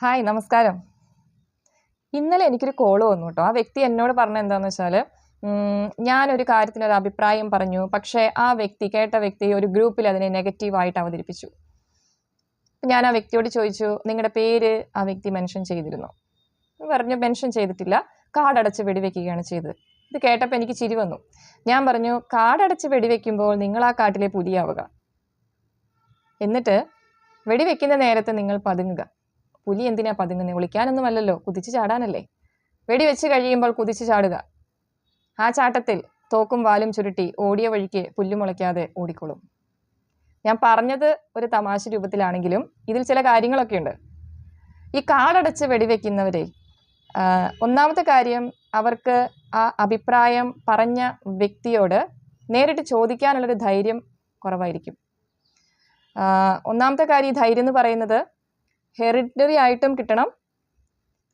Hi നമസ്കാരം. ഇന്നലെ എനിക്കൊരു കോൾ വന്നു കേട്ടോ. ആ വ്യക്തി എന്നോട് പറഞ്ഞ എന്താണെന്ന് വെച്ചാൽ ഞാനൊരു കാര്യത്തിന് ഒരു അഭിപ്രായം പറഞ്ഞു പക്ഷേ ആ വ്യക്തി കേട്ട വ്യക്തി ഒരു ഗ്രൂപ്പിൽ അതിനെ നെഗറ്റീവായിട്ട് അവതരിപ്പിച്ചു. ഞാൻ ആ വ്യക്തിയോട് ചോദിച്ചു നിങ്ങളുടെ പേര്? ആ വ്യക്തി മെൻഷൻ ചെയ്തിരുന്നു. പറഞ്ഞു മെൻഷൻ ചെയ്തിട്ടില്ല. കാർഡടച്ച് വെടിവെക്കുകയാണ് ചെയ്തത്. ഇത് കേട്ടപ്പോൾ എനിക്ക് ചിരി വന്നു. ഞാൻ പറഞ്ഞു കാർഡടച്ച് വെടിവെക്കുമ്പോൾ നിങ്ങൾ ആ കാട്ടിലെ പുലിയാവുക. എന്നിട്ട് വെടിവെക്കുന്ന നേരത്തെ നിങ്ങൾ പതുങ്ങുക. പുലി എന്തിനാ പതുങ്ങുന്നത് ഒളിക്കാനൊന്നുമല്ലല്ലോ കുതിച്ചു ചാടാനല്ലേ? വെടിവെച്ച് കഴിയുമ്പോൾ കുതിച്ചു ചാടുക. ആ ചാട്ടത്തിൽ തോക്കും വാലും ചുരുട്ടി ഓടിയ വഴിക്ക് പുല്ലുമുളയ്ക്കാതെ ഓടിക്കോളും. ഞാൻ പറഞ്ഞത് ഒരു തമാശ രൂപത്തിലാണെങ്കിലും ഇതിൽ ചില കാര്യങ്ങളൊക്കെ ഉണ്ട്. ഈ കാടടച്ച് വെടിവെക്കുന്നവരെ ഒന്നാമത്തെ കാര്യം അവർക്ക് ആ അഭിപ്രായം പറഞ്ഞ വ്യക്തിയോട് നേരിട്ട് ചോദിക്കാനുള്ളൊരു ധൈര്യം കുറവായിരിക്കും. ഒന്നാമത്തെ കാര്യം ഈ ധൈര്യം എന്ന് പറയുന്നത് ഹെറിറ്ററി ആയിട്ടും കിട്ടണം.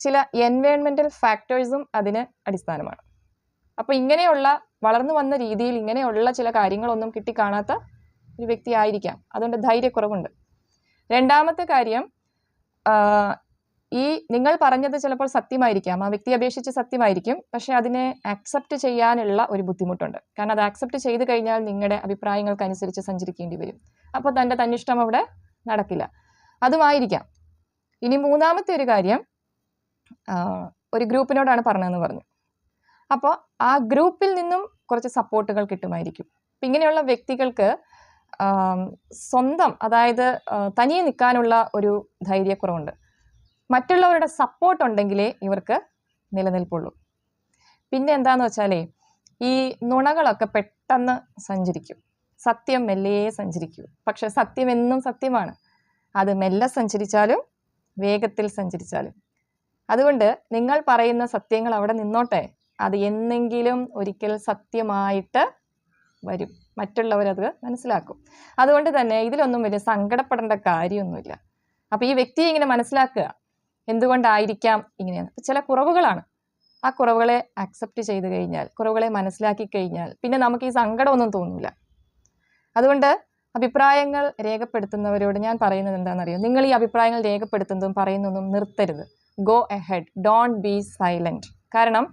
ചില എൻവയോൺമെന്റൽ ഫാക്ടേഴ്സും അതിന് അടിസ്ഥാനമാണ്. അപ്പോൾ ഇങ്ങനെയുള്ള വളർന്നു വന്ന രീതിയിൽ ഇങ്ങനെയുള്ള ചില കാര്യങ്ങളൊന്നും കിട്ടിക്കാണാത്ത ഒരു വ്യക്തി ആയിരിക്കാം. അതുകൊണ്ട് ധൈര്യക്കുറവുണ്ട്. രണ്ടാമത്തെ കാര്യം ഈ നിങ്ങൾ പറഞ്ഞത് ചിലപ്പോൾ സത്യമായിരിക്കാം. ആ വ്യക്തി അപേക്ഷിച്ച് സത്യമായിരിക്കും. പക്ഷെ അതിനെ ആക്സെപ്റ്റ് ചെയ്യാനുള്ള ഒരു ബുദ്ധിമുട്ടുണ്ട്. കാരണം അത് ആക്സെപ്റ്റ് ചെയ്ത് കഴിഞ്ഞാൽ നിങ്ങളുടെ അഭിപ്രായങ്ങൾക്കനുസരിച്ച് സഞ്ചരിക്കേണ്ടി വരും. അപ്പോൾ തന്റെ തന്നിഷ്ടം അവിടെ നടക്കില്ല. അതുമായിരിക്കാം. ഇനി മൂന്നാമത്തെ ഒരു കാര്യം ഒരു ഗ്രൂപ്പിനോടാണ് പറഞ്ഞതെന്ന് പറഞ്ഞു. അപ്പോൾ ആ ഗ്രൂപ്പിൽ നിന്നും കുറച്ച് സപ്പോർട്ടുകൾ കിട്ടുമായിരിക്കും. അപ്പം ഇങ്ങനെയുള്ള വ്യക്തികൾക്ക് സ്വന്തം അതായത് തനിയെ നിൽക്കാനുള്ള ഒരു ധൈര്യക്കുറവുണ്ട്. മറ്റുള്ളവരുടെ സപ്പോർട്ട് ഉണ്ടെങ്കിലേ ഇവർക്ക് നിലനിൽപ്പുള്ളൂ. പിന്നെ എന്താന്ന് വെച്ചാലേ ഈ നുണകളൊക്കെ പെട്ടെന്ന് സഞ്ചരിക്കും. സത്യം മെല്ലെ സഞ്ചരിക്കൂ. പക്ഷെ സത്യം എന്നും സത്യമാണ്. അത് മെല്ലെ സഞ്ചരിച്ചാലും വേഗത്തിൽ സഞ്ചരിച്ചാലും. അതുകൊണ്ട് നിങ്ങൾ പറയുന്ന സത്യങ്ങൾ അവിടെ നിന്നോട്ടെ. അത് എന്നെങ്കിലും ഒരിക്കൽ സത്യമായിട്ട് വരും. മറ്റുള്ളവരത് മനസ്സിലാക്കും. അതുകൊണ്ട് തന്നെ ഇതിലൊന്നും വലിയ സങ്കടപ്പെടേണ്ട കാര്യമൊന്നുമില്ല. അപ്പോൾ ഈ വ്യക്തിയെ ഇങ്ങനെ മനസ്സിലാക്കുക. എന്തുകൊണ്ടായിരിക്കാം ഇങ്ങനെയാണ് ചില കുറവുകളാണ്. ആ കുറവുകളെ അക്സെപ്റ്റ് ചെയ്ത് കഴിഞ്ഞാൽ കുറവുകളെ മനസ്സിലാക്കി കഴിഞ്ഞാൽ പിന്നെ നമുക്ക് ഈ സങ്കടമൊന്നും തോന്നില്ല അതുകൊണ്ട് അഭിപ്രായങ്ങൾ രേഖപ്പെടുത്തുന്നവരോട് ഞാൻ പറയുന്നത് എന്താണെന്നറിയോ? നിങ്ങൾ ഈ അഭിപ്രായങ്ങൾ രേഖപ്പെടുത്തുന്നതും പറയുന്നതും നിർത്തരുത്. Go ahead don't be silent കാരണം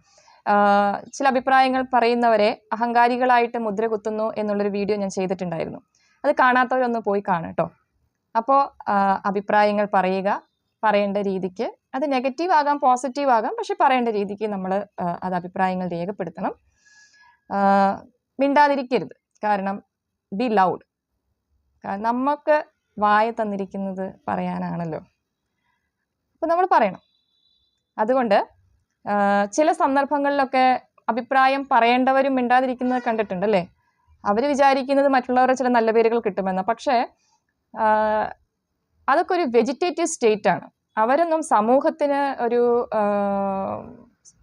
ചില അഭിപ്രായങ്ങൾ പറയുന്നവരെ അഹങ്കാരികളായിട്ട് മുദ്ര കുത്തുന്നു എന്നുള്ളൊരു വീഡിയോ ഞാൻ ചെയ്തിട്ടുണ്ടായിരുന്നു. അത് കാണാത്തവരൊന്ന് പോയി കാണും കേട്ടോ അപ്പോൾ അഭിപ്രായങ്ങൾ പറയുക പറയേണ്ട രീതിക്ക് അത് നെഗറ്റീവ് ആകാം പോസിറ്റീവ് ആകാം പക്ഷെ പറയേണ്ട രീതിക്ക് നമ്മൾ അത് അഭിപ്രായങ്ങൾ രേഖപ്പെടുത്തണം. മിണ്ടാതിരിക്കരുത്. കാരണം ബി ലൗഡ് നമുക്ക് വായ തന്നിരിക്കുന്നത് പറയാനാണല്ലോ. അപ്പോൾ നമ്മൾ പറയണം. അതുകൊണ്ട് ചില സന്ദർഭങ്ങളിലൊക്കെ അഭിപ്രായം പറയേണ്ടവരും മിണ്ടാതിരിക്കുന്നത് കണ്ടിട്ടുണ്ടല്ലേ അവർ വിചാരിക്കുന്നത് മറ്റുള്ളവരുടെ ചില നല്ല പേരുകൾ കിട്ടുമെന്ന്. പക്ഷേ അതൊക്കെ ഒരു വെജിറ്റേറ്റീവ് സ്റ്റേറ്റ് ആണ്. അവരൊന്നും സമൂഹത്തിന് ഒരു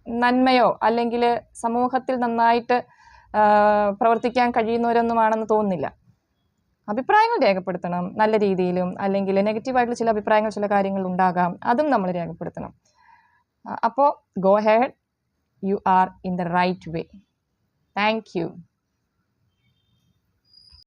നന്മയോ അല്ലെങ്കിൽ സമൂഹത്തിൽ നന്നായിട്ട് പ്രവർത്തിക്കാൻ കഴിയുന്നവരൊന്നും ആണെന്ന് തോന്നുന്നില്ല. അഭിപ്രായങ്ങൾ രേഖപ്പെടുത്തണം നല്ല രീതിയിലും അല്ലെങ്കിൽ നെഗറ്റീവായിട്ടുള്ള ചില അഭിപ്രായങ്ങൾ ചില കാര്യങ്ങൾ ഉണ്ടാകാം. അതും നമ്മൾ രേഖപ്പെടുത്തണം. അപ്പോൾ go ahead you are in the right way thank you